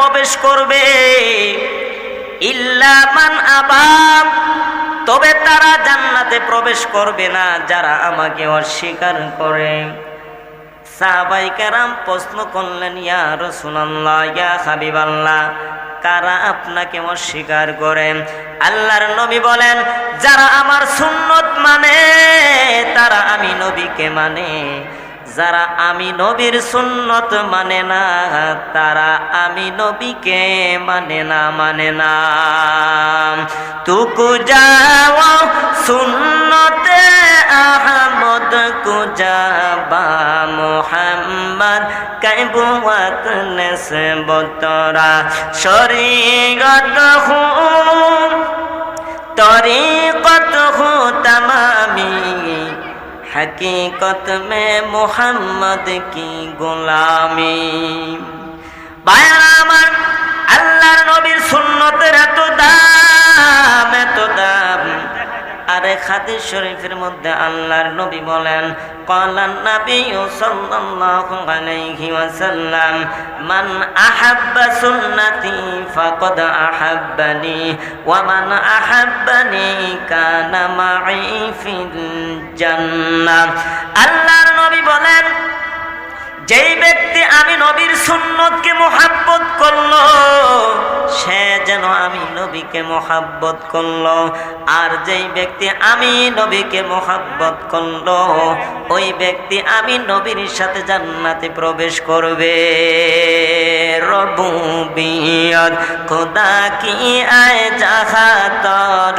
প্রবেশ করবে। ইল্লামান আবাম তবে তারা জান্নাতে প্রবেশ করবে না, যারা আমাকে অস্বীকার করে। সাহাবাই কেরাম প্রশ্ন করলেন, ইয়া রসুল্লাহ ইয়া হাবিবাল্লাহ, কারা আপনাকে অস্বীকার করেন আল্লাহর নবী বলেন, যারা আমার সুন্নত মানে তারা আমি নবীকে মানে। যারা আমি নবীর সুন্নত মানে না, তারা আমি নবীকে মানে না মানে না। তুকু যাও সুন্নতে আহমদ কুজাবা মোহাম্মদ, কাইবুয়াত নেসবতরা শরীরত হুম তরিকত হু, তমামি हकीकत में मोहम्मद की गुलामी बयाम হাদিস শরীফের মধ্যে আল্লাহর নবী বলেন, কলান নবী সাল্লাল্লাহু আলাইহি ওয়াসাল্লাম, মান আহাব্বা সুন্নতি ফাকাদ আহাব্বানি, ওয়া মান আহাব্বানি কানা মাই ফিল জান্নাহ। আল্লাহর নবী বলেন যেই ব্যক্তি আমি নবীর সুন্নতকে মোহাব্বত করল, সে যেন আমি নবীকে মোহাব্বত করল। আর যেই ব্যক্তি আমি নবীকে মোহাব্বত করল, ওই ব্যক্তি আমি নবীর সাথে জান্নাতে প্রবেশ করবে। রবুবিয়ত খোদা কি আয় জাহাতর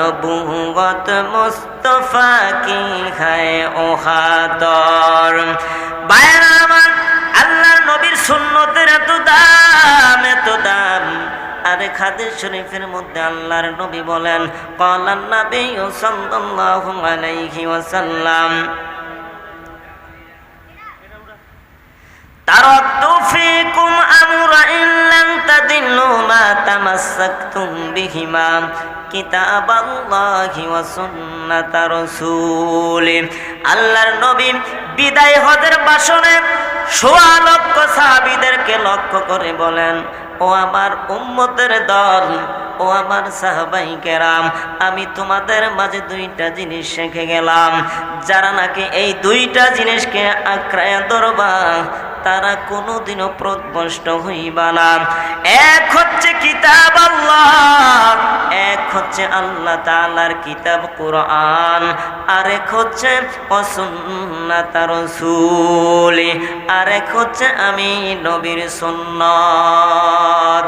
নবুগত মুস্তফা কি হায় ওহাতর? বাইরা আমার আল্লাহর নবীর সুন্নতের এত দাম এত দাম। আরে খাদের শরীফের মধ্যে আল্লাহর নবী বলেন, কলান নবী সাল্লাল্লাহু আলাইহি ওয়াসাল্লাম। تركت فيكم أمرين لن تضلوا ما تمسكتم بهما কিতাব আল্লাহ ওয়াসুন্নাত রাসূলিন আল্লাহর নবী বিদায় হজের বাসনে সোয়া লক্ষ সাহাবীদেরকে লক্ষ্য করে বলেন ও আমার উম্মতের দল ও আমার সাহাবাই কেরাম আমি তোমাদের মাঝে দুইটা জিনিস শিখে গেলাম যারা নাকি এই দুইটা জিনিসকে আঁকড়ায় ধরবা তারা কোনোদিনও প্রদবষ্ট হইবা না। এক হচ্ছে কিতাব আল্লাহ, এক হচ্ছে আল্লাহ তাআলার কিতাব কোরআন, আরেক হচ্ছে অসুন্নাত রাসূল, আরেক হচ্ছে আমি নবীর সুন্নাত।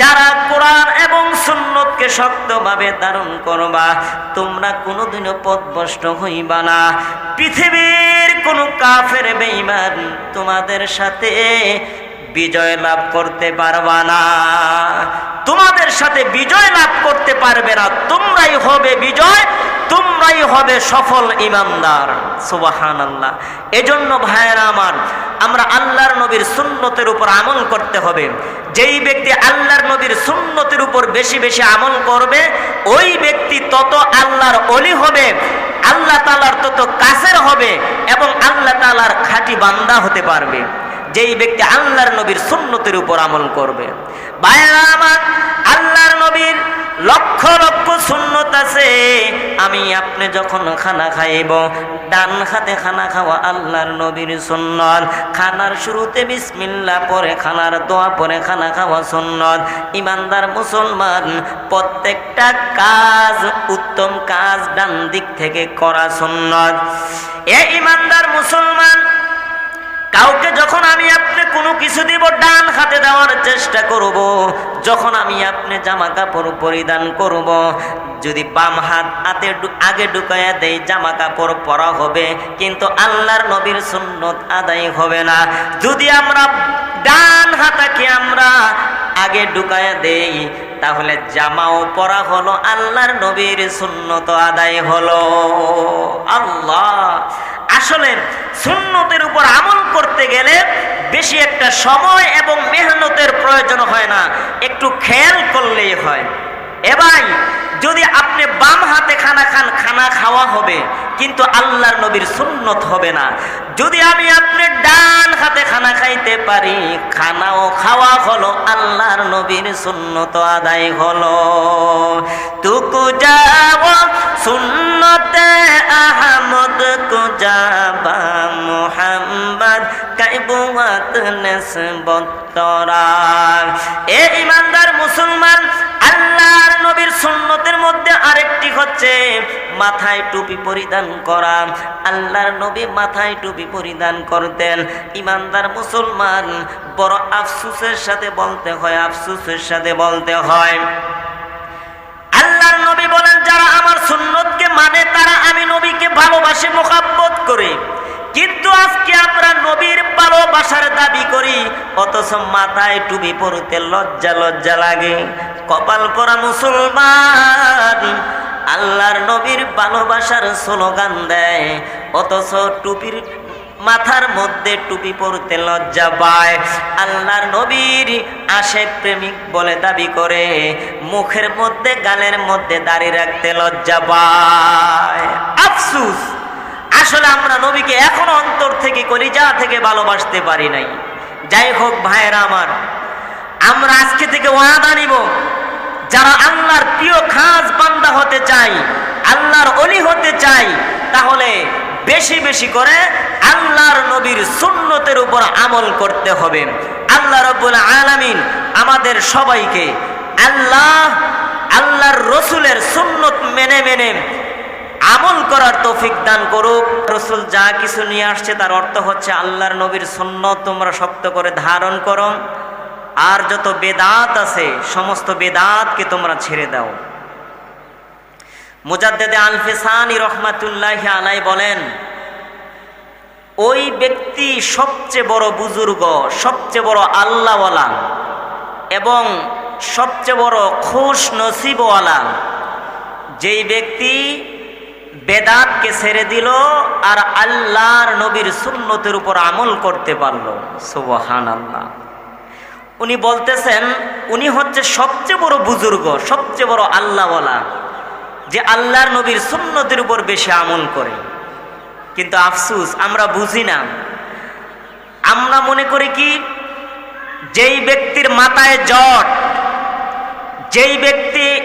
যারা কোরআন এবং সুন্নতকে শক্তভাবে ধারণ করবা, তোমরা কোনোদিনও পথভ্রষ্ট হইবা না। পৃথিবীর কোন কাফের বেঈমান, তোমাদের সাথে বিজয় লাভ করতে পারবা না। তোমাদের সাথে বিজয় লাভ করতে পারবে না। তোমরাই হবে বিজয়, তোমরাই হবে সফল ইমানদার। সুবাহান আল্লাহ এজন্য ভাইয়েরা আমার, আমরা আল্লাহর নবীর সুন্নতের উপর আমল করতে হবে। যেই ব্যক্তি আল্লাহর নবীর সুন্নতের উপর বেশি বেশি আমল করবে, ওই ব্যক্তি তত আল্লাহর অলি হবে। আল্লাহ তালার তত কাছের হবে এবং আল্লাহ তালার খাঁটি বান্দা হতে পারবে। যেই ব্যক্তি আল্লাহর নবীর সুন্নতের উপর আমল করবে। ভাইয়েরা আমার, আল্লাহর নবীর লক্ষ লক্ষ সুন্নত আছে। আমি আপনি যখন খানা খাইব, ডান হাতে খানা খাওয়া আল্লাহর নবীর সুন্নত। খানার শুরুতে বিসমিল্লা পরে খানার দোয়া, পরে খানা খাওয়া সুন্নত। ইমানদার মুসলমান, প্রত্যেকটা কাজ, উত্তম কাজ ডান দিক থেকে করা সুন্নত। এ ইমানদার মুসলমান, কাউকে যখন আমি আপনি কোনো কিছু দিব, ডান দেওয়ার চেষ্টা করব, যখন আমি আপনি জামা কাপড় পরিধান করব। যদি বাম হাত হাতে আগে ঢুকাইয়া দেই, জামা কাপড় পরা হবে, কিন্তু আল্লাহর নবীর সুন্নত আদায় হবে না। যদি আমরা ডান হাতাকে আমরা আগে ঢুকাইয়া দেই, তাহলে জামাও পরা হলো, আল্লাহর নবীর সুন্নত আদায় হলো। আল্লাহ! আসলে সুন্নতের উপর আমল করতে গেলে বেশি একটা সময় এবং মেহনতের প্রয়োজন হয় না, একটু খেয়াল করলেই হয়। এবার যদি আপনি বাম হাতে খানা খান, খানা খাওয়া হবে, কিন্তু আল্লাহর নবীর সুন্নত হবে না। যদি আমি আপনি ডান হাতে খানা খাইতে পারি, খানাও খাওয়া হলো, আল্লাহর নবীর সুন্নত আদায় হলো। তুকু যাব সুন্নতে আহমদ কুজাবা মোহাম্মদ কাইবুয়াত নেসবতরা এ ইমানদার মুসলমান, আল্লাহর নবীর সুন্নতের মধ্যে আরেকটি হচ্ছে মাথায় টুপি পরিধান করা। আল্লাহর নবী মাথায় টুপি পরিধান করতেন। ইমানদার মুসলমান, বড় আফসুসের সাথে বলতে হয়, আফসুসের সাথে বলতে হয়। আল্লাহর নবী বলেন যারা আমার সুন্নতকে মানে তারা আমি নবীকে ভালোবাসে মোকাব্বত করে কিন্তু আজকে আমরা নবীর ভালোবাসার দাবি করি অথচ মাথায় টুপি পরতে লজ্জা লজ্জা লাগে। কপাল পরা মুসলমান, আল্লাহর নবীর ভালোবাসার স্লোগান দেয়। অথচ টুপির মাথার মধ্যে টুপি পরতে লজ্জা পায়। আল্লাহর নবীর আশেক প্রেমিক বলে দাবি করে, মুখের মধ্যে, গালের মধ্যে দাঁড়িয়ে রাখতে লজ্জা পায়। আফসুস, আসলে আমরা নবীকে এখনও অন্তর থেকে, কলিজা থেকে ভালোবাসতে পারি নাই। যাই হোক ভাইয়েরা আমার, আমরা আজকে থেকে ওয়াদা নিব, যারা আল্লাহর প্রিয় খাস বান্দা হতে চাই, আল্লাহর অলি হতে চাই, তাহলে বেশি বেশি করে আল্লাহর নবীর সুন্নতের উপর আমল করতে হবে। আল্লাহ রব্বুল আলামিন আমাদের সবাইকে আল্লাহ, আল্লাহর রসুলের সুন্নত মেনে মেনে আমল করার তৌফিক দান করুক। রসুল যা কিছু নিয়ে আসছে তার অর্থ হচ্ছে আল্লাহর নবীর সুন্নত তোমরা শক্ত করে ধারণ করো। আর যত বেদাত আছে, সমস্ত বেদাতকে তোমরা ছেড়ে দাও। মুজাদ্দেদে আলফেসানি রহমাতুল্লাহ আলাই বলেন, ওই ব্যক্তি সবচেয়ে বড় বুজুর্গ, সবচেয়ে বড় আল্লাহওয়ালা এবং সবচেয়ে বড় খুশ নসিবওয়ালা যেই ব্যক্তি বেদাতকে ছেড়ে দিল আর আল্লাহর নবীর সুন্নতের উপর আমল করতে পারল। সুবহান আল্লাহ উনি বলতেছেন, উনি হচ্ছে সবচেয়ে বড় বুজুর্গ, সবচেয়ে বড় আল্লাহওয়ালা, যে আল্লাহর নবীর সুন্নতের উপর বেশি আমল করে। কিন্তু আফসুস, আমরা বুঝি না। আমরা মনে করি কি, যেই ব্যক্তির মাথায় জট, যেই ব্যক্তি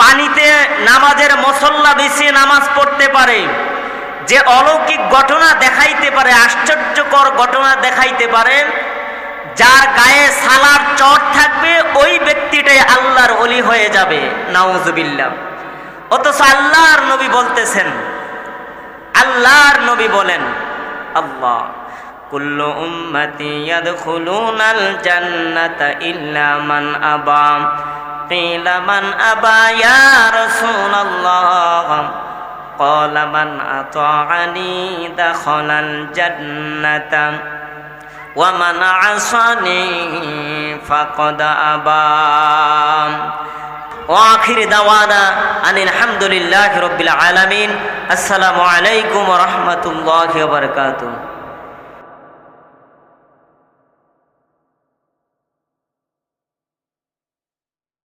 পানিতে নামাজের মসল্লা বিছিয়ে নামাজ পড়তে পারে, যে অলৌকিক ঘটনা দেখাইতে পারে, আশ্চর্যকর ঘটনা দেখাইতে পারে, যার গায়ে সালার চট থাকবে, ওই ব্যক্তিটাই আল্লাহর অলি হয়ে যাবে। নাউজুবিল্লাহ। অথচ আল্লাহর নবী বলতেছেন, আল্লাহর নবী বলেন, আল্লাহ, কুল্লু উম্মতি ইয়াদখুলুনাল জান্নাতা ইল্লা মান আবা। قيل من أبى يا رسول الله قال من أطاعني دخل الجنة ومن عصاني فقد أبى وآخر دعوانا أن الحمد لله رب العالمين السلام عليكم ورحمة الله وبركاته